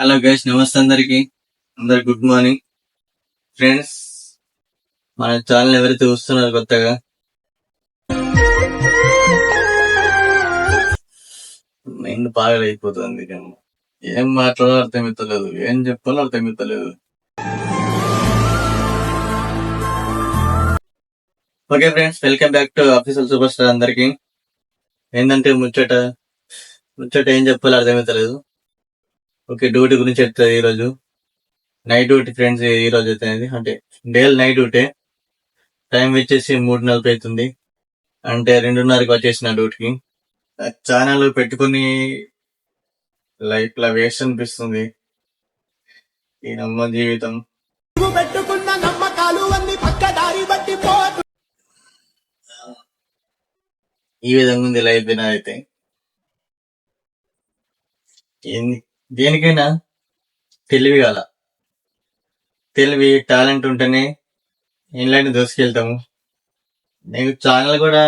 Hello guys నమస్తే అందరికి. అందరు గుడ్ మార్నింగ్ ఫ్రెండ్స్ మన ఛానల్ ఎవరైతే చూస్తున్నారు కొత్తగా. మైండ్ బాగా అయిపోతుంది కానీ. ఏం మాట్లాడాలో అర్థమవుతలేదు ఏం చెప్పాలో అర్థమవుతలేదు okay friends welcome back to official super star అందరికి. ఏంటంటే ముచ్చట? ముచ్చట ఏం చెప్పాలో అర్థమవుతలేదు ఓకే డ్యూటీ గురించి చెప్తుంది ఈ రోజు నైట్ డ్యూటీ ఫ్రెండ్స్ ఈ రోజు అయితే అంటే డేల్ నైట్ డ్యూటీ. టైం వచ్చేసి మూడు నలభై అవుతుంది. అంటే రెండున్నరకి వచ్చేసిన డ్యూటీకి. ఛానల్ పెట్టుకుని లైఫ్ లా వేస్ట్ అనిపిస్తుంది. ఈ నమ్మ జీవితం. నువ్వు పెట్టుకున్న నమ్మకాలు అన్ని పక్కదారి బట్టి పోటు ఈ విధంగా ఉంది లైఫ్ అయితే ఏంది? దేనికైనా తెలివి కాల తెలివి టాలెంట్ ఉంటేనే ఇన్లైన్ దోసుకెళ్తాము. నీకు ఛానల్ కూడా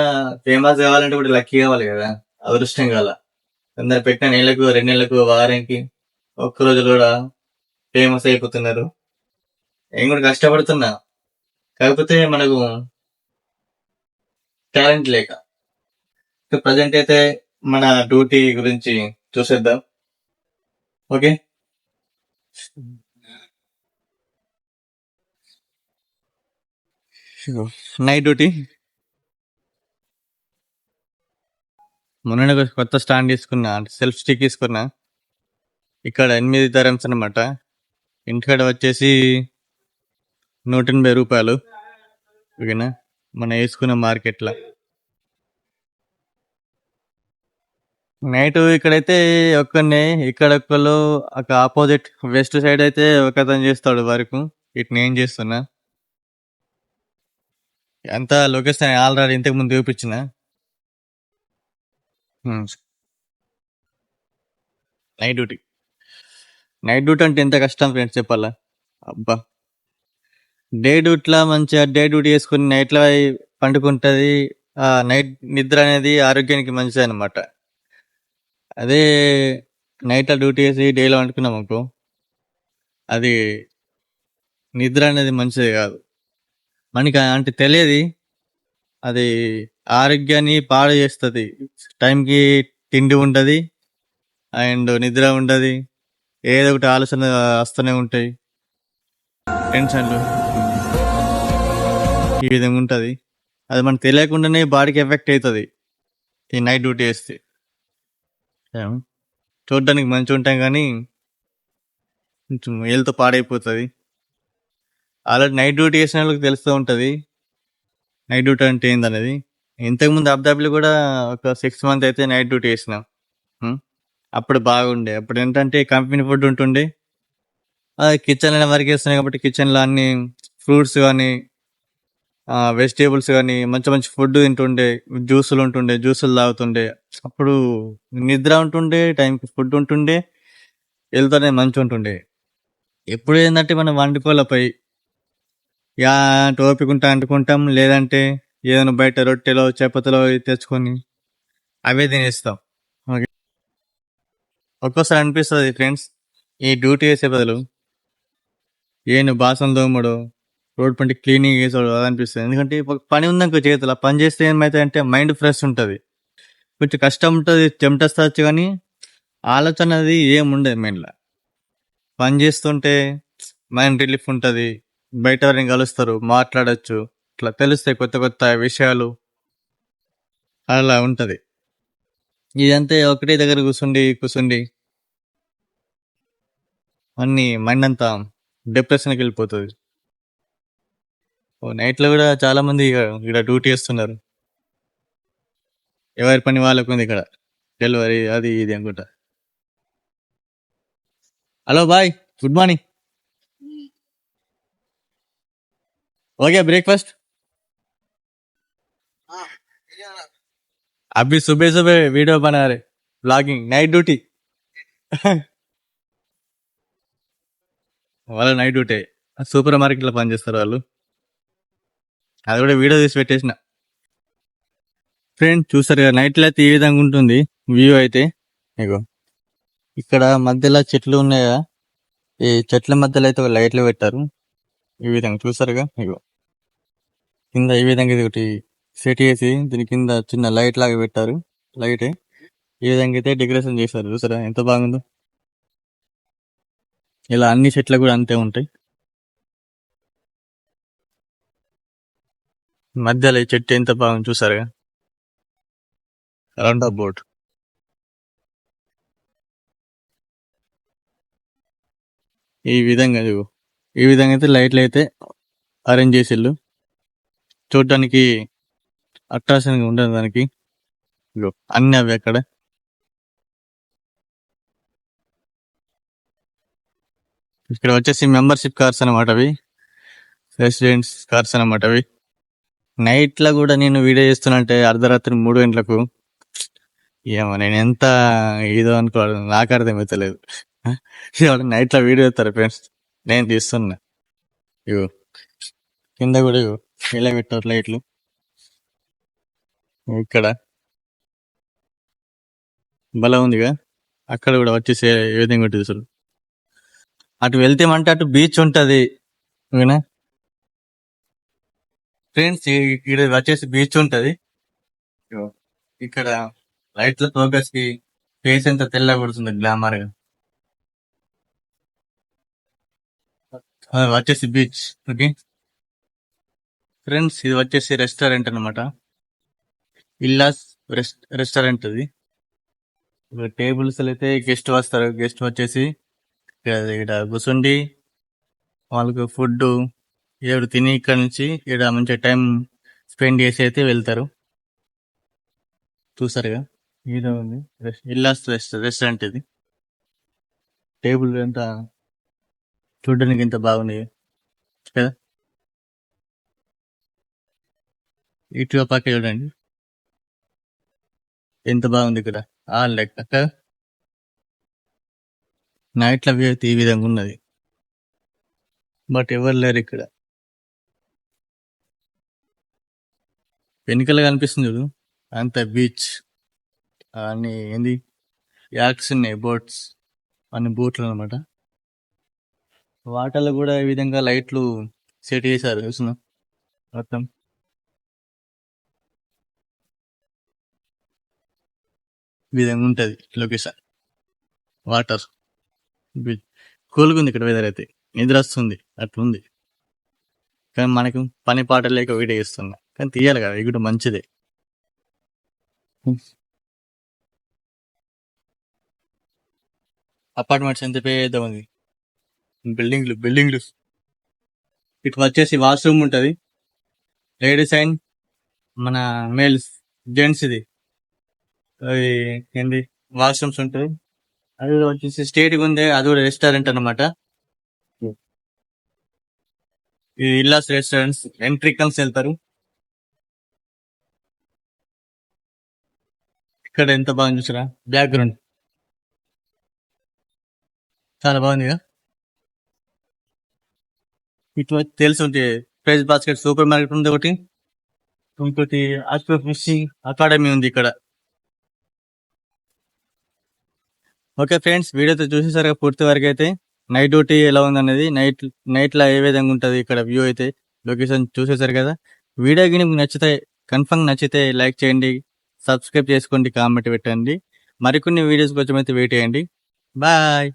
ఫేమస్ కావాలంటే కూడా లక్కీ కావాలి కదా అదృష్టం కాల కొందరు పెట్టిన నెలకు రెండు నెలలకు వారానికి ఒక్క రోజు కూడా ఫేమస్ అయిపోతున్నారు. నేను కూడా కష్టపడుతున్నా. కాకపోతే మనకు టాలెంట్ లేక. ప్రజెంట్ అయితే మన డ్యూటీ గురించి చూసేద్దాం. ఓకే. Night duty. మొన్న కొత్త స్టాండ్ తీసుకున్నా సెల్ఫ్ స్టిక్ తీసుకున్నా. ఇక్కడ ఎనిమిది ధరమ్స్ అనమాట ఇంటికాడ వచ్చేసి నూట ఎనభై రూపాయలు. ఓకేనా? మనం వేసుకున్న మార్కెట్లో. నైట్ ఇక్కడైతే ఒక్కనే ఇక్కడ ఒక్కళ్ళు ఒక ఆపోజిట్ వెస్ట్ సైడ్ అయితే ఒకతను చేస్తాడు వరకు. ఇటు నేను చేస్తున్నా. అంతా లొకేషన్ ఆల్రెడీ ఇంతకు ముందు చూపించిన. Night duty. నైట్ డ్యూటీ అంటే ఎంత కష్టం ఫ్రెండ్స్ చెప్పాలా? అబ్బా. డే డ్యూటీలా మంచిగా డే డ్యూటీ చేసుకుని నైట్లో పండుకుంటుంది. నైట్ నిద్ర అనేది ఆరోగ్యానికి మంచిది అనమాట అదే నైట్లో డ్యూటీ చేసి డేలో వండుకున్నాం అనుకో అది నిద్ర అనేది మంచిది కాదు. మనకి అంటే తెలియదు. అది ఆరోగ్యాన్ని పాడు చేస్తుంది. టైంకి తిండి ఉండదు అండ్ నిద్ర ఉండదు ఏదో ఒకటి ఆలోచన వస్తూనే ఉంటాయి. టెన్షన్లు ఈ విధంగా ఉంటుంది. అది మనకు తెలియకుండానే బాడీకి ఎఫెక్ట్ అవుతుంది ఈ నైట్ డ్యూటీ చేస్తే. చూడ్డానికి మంచిగా ఉంటాం కానీ కొంచెం వేలతో పాడైపోతుంది. ఆల్రెడీ నైట్ డ్యూటీ చేసిన వాళ్ళకి తెలుస్తూ ఉంటుంది. నైట్ డ్యూటీ అంటే ఏందనేది? ఇంతకుముందు అబ్దాబిలు కూడా ఒక సిక్స్ మంత్ అయితే నైట్ డ్యూటీ చేసినాం. అప్పుడు బాగుండే. అప్పుడు ఏంటంటే కంపెనీ ఫుడ్ ఉంటుండే. కిచెన్లో వర్క్ చేస్తున్నాయి కాబట్టి కిచెన్లో అన్ని ఫ్రూట్స్ కానీ వెజిటేబుల్స్ కానీ మంచి మంచి ఫుడ్ తింటుండే జ్యూసులు ఉంటుండే జ్యూసులు తాగుతుండే. అప్పుడు నిద్ర ఉంటుండే టైంకి ఫుడ్ ఉంటుండే వెళ్తూనే మంచి మంచిగా ఉంటుండే. ఎప్పుడు ఏంటంటే మనం వండుకోలపై యా టోపికుంటా అంటుకుంటాం లేదంటే ఏదైనా బయట రొట్టెలో చపాతీలో తెచ్చుకొని అవే తినేస్తాం. ఓకే. ఒక్కోసారి అనిపిస్తుంది ఫ్రెండ్స్ ఈ డ్యూటీ చేసే బదులు ఏను బాసం దోమడు రోడ్ పంటి క్లీనింగ్ చేసాడు అనిపిస్తుంది ఎందుకంటే పని ఉందనుకో చేతులు. పని చేస్తే ఏమైతే అంటే మైండ్ ఫ్రెష్ ఉంటుంది. కొంచెం కష్టం ఉంటుంది చెమటొచ్చు కానీ ఆలోచన అది ఏముండదు మైండ్లో. పని చేస్తుంటే మైండ్ రిలీఫ్ ఉంటుంది. బయట ఎవరిని కలుస్తారు మాట్లాడచ్చు ఇట్లా తెలుస్తాయి కొత్త కొత్త విషయాలు అలా ఉంటుంది. ఇదంతా ఒకటే దగ్గర కూర్చుండి కూర్చుండి అన్ని మైండ్ అంతా డిప్రెషన్కి వెళ్ళిపోతుంది. నైట్లో కూడా చాలా మంది ఇక్కడ డ్యూటీ చేస్తున్నారు ఎవరి పని వాళ్ళకు ఉంది ఇక్కడ. డెలివరీ అది ఇది అనుకుంటా. Hello bye good morning okay breakfast అభి సుబే సుబే వీడియో బనారే. బ్లాగింగ్ నైట్ డ్యూటీ వాళ్ళ నైట్ డ్యూటీ సూపర్ మార్కెట్లో పనిచేస్తారు వాళ్ళు. అది కూడా వీడియో తీసి పెట్టేసిన. ఫ్రెండ్ చూసారు కదా నైట్లో అయితే ఈ విధంగా ఉంటుంది వ్యూ అయితే. మీకు ఇక్కడ మధ్యలో చెట్లు ఉన్నాయా ఈ చెట్ల మధ్యలో అయితే ఒక లైట్లు పెట్టారు. ఈ విధంగా చూసారుగా మీకు కింద ఈ విధంగా ఇది ఒకటి సెట్ చేసి దీని కింద చిన్న లైట్ లాగా పెట్టారు. లైట్ ఈ విధంగా అయితే డెకరేషన్ చేశారు చూసారా ఎంత బాగుందో. ఇలా అన్ని చెట్లు కూడా అంతే ఉంటాయి. మధ్యలో ఈ చెట్టు ఎంత బాగుంది చూసారుగా? రౌండ్ ఆఫ్ బోర్డ్ ఈ విధంగా ఈ విధంగా అయితే లైట్లు అయితే అరేంజ్ చేసిళ్ళు. చూడటానికి అట్రాక్షన్గా ఉండదు దానికి. అన్ని అవి అక్కడ. ఇక్కడ వచ్చేసి మెంబర్షిప్ కార్స్ అనమాట అవి. రెసిడెంట్స్ కార్స్ అనమాట అవి. నైట్లో కూడా నేను వీడియో చేస్తున్నంటే అర్ధరాత్రి మూడు గంటలకు. ఏమో నేను ఎంత ఇదో అనుకోవాలి. నాకు అర్థమవుతలేదు నైట్లో వీడియో చేస్తారు ఫ్రెండ్స్? నేను తీస్తున్నా. ఇగో. కింద కూడా ఇగో. ఇలా పెట్టారు లైట్లు. ఇక్కడ. బలం ఉందిగా. అక్కడ కూడా వచ్చేసి ఏ విధంగా ఉంటుంది అసలు అటు వెళ్తే అంటే అటు బీచ్ ఉంటుంది. ఓకేనా? ఫ్రెండ్స్ ఇక్కడ వచ్చేసి బీచ్ ఉంటది. ఇక్కడ లైట్ల ఫోకస్కి ఫేస్ ఎంత తెల్ల కొడుతుంది గ్లామర్గా. వచ్చేసి బీచ్ ఓకే ఫ్రెండ్స్ ఇది వచ్చేసి రెస్టారెంట్ అన్నమాట. ఇల్లాస్ రెస్ట్ రెస్టారెంట్ ఇది ఇక్కడ టేబుల్స్ అయితే గెస్ట్ వస్తారు. గెస్ట్ వచ్చేసి ఇక్కడ ఇక్కడ కూర్చుండి వాళ్ళకి ఫుడ్ ఏడు తిని ఇక్కడ నుంచి ఇక్కడ మంచిగా టైం స్పెండ్ చేసి అయితే వెళ్తారు. చూసారుగా? ఇది ఉంది. ఇల్లాస్ రెస్ట్ రెస్టారెంట్ ఇది. టేబుల్ ఎంత? చూడడానికి ఎంత బాగున్నాయి కదా? ఇటు పక్క చూడండి. ఎంత బాగుంది ఇక్కడ. ఆ లెక్క. నైట్లో వ్యూ అయితే ఈ విధంగా ఉన్నది. బట్ ఎవరు లేరు ఇక్కడ. వెనుకల కనిపిస్తుంది చూడు. అంత బీచ్ అన్ని ఏంది? యాక్స్ ఉన్నాయి బోట్స్ అన్ని బోట్లు అనమాట వాటర్లో కూడా ఈ విధంగా లైట్లు సెట్ చేశారు చూస్తున్నా మొత్తం. ఈ విధంగా ఉంటుంది లొకేషన్. Water beach. కూలుగుంది ఇక్కడ వెదర్ అయితే. నిద్ర వస్తుంది అట్లుంది. కానీ మనకు పని పాట లేక వీడియో ఇస్తున్నా కానీ తీయాలి కదా కూడా మంచిదే. అపార్ట్మెంట్స్ ఎంత పెద్ద ఉంది బిల్డింగ్లు బిల్డింగ్లు ఇటు వచ్చేసి వాష్రూమ్ ఉంటది. లేడీస్ అండ్ మన మేల్స్ జెంట్స్ ఇది అది ఏంది? వాష్రూమ్స్ ఉంటాయి అది వచ్చేసి స్టేట్ ఉంది అది కూడా రెస్టారెంట్ అన్నమాట. ఇది ఇల్లాస్ రెస్టారెంట్స్ ఎంట్రీ కలిసి వెళ్తారు. ఇక్కడ ఎంత బాగుంది చూసారా? బ్యాక్గ్రౌండ్ చాలా బాగుంది కదా? ఇటు తెలిసి ఉంటే ప్రైజ్ బాస్కెట్ సూపర్ మార్కెట్ ఉంది ఒకటి. ఇంకోటి ఆస్పో ఫిషింగ్ అకాడమీ ఉంది ఇక్కడ. ఓకే ఫ్రెండ్స్ వీడియోతో చూసేసరి పూర్తి వరకు అయితే. నైట్ డ్యూటీ ఎలా ఉందనేది నైట్ నైట్లో ఏ విధంగా ఉంటుంది ఇక్కడ వ్యూ అయితే లొకేషన్ చూసేసారు కదా. వీడియో గిని మీకు నచ్చితే కన్ఫర్మ్ నచ్చితే లైక్ చేయండి. సబ్స్క్రైబ్ చేసుకోండి కామెంట్ పెట్టండి. మరికొన్ని వీడియోస్ కోసం అయితే వెయిట్ చేయండి. బాయ్.